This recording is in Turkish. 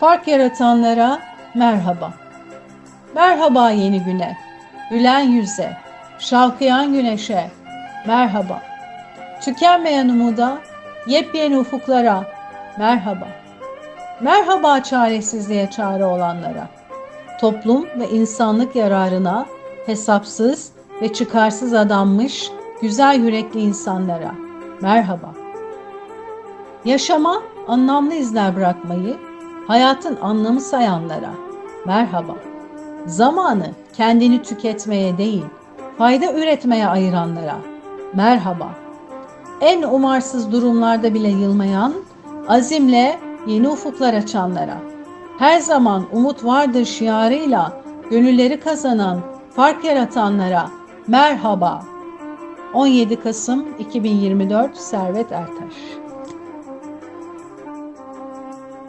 Fark yaratanlara merhaba. Merhaba yeni güne, gülen yüze, şalkıyan güneşe merhaba. Tükenmeyen umuda, yepyeni ufuklara merhaba. Merhaba çaresizliğe çare olanlara. Toplum ve insanlık yararına hesapsız ve çıkarsız adanmış güzel yürekli insanlara merhaba. Yaşama anlamlı izler bırakmayı hayatın anlamı sayanlara merhaba. Zamanı kendini tüketmeye değil, fayda üretmeye ayıranlara merhaba. En umarsız durumlarda bile yılmayan, azimle yeni ufuklar açanlara, her zaman umut vardır şiarıyla gönülleri kazanan, fark yaratanlara merhaba. 17 Kasım 2024 Servet Ertaş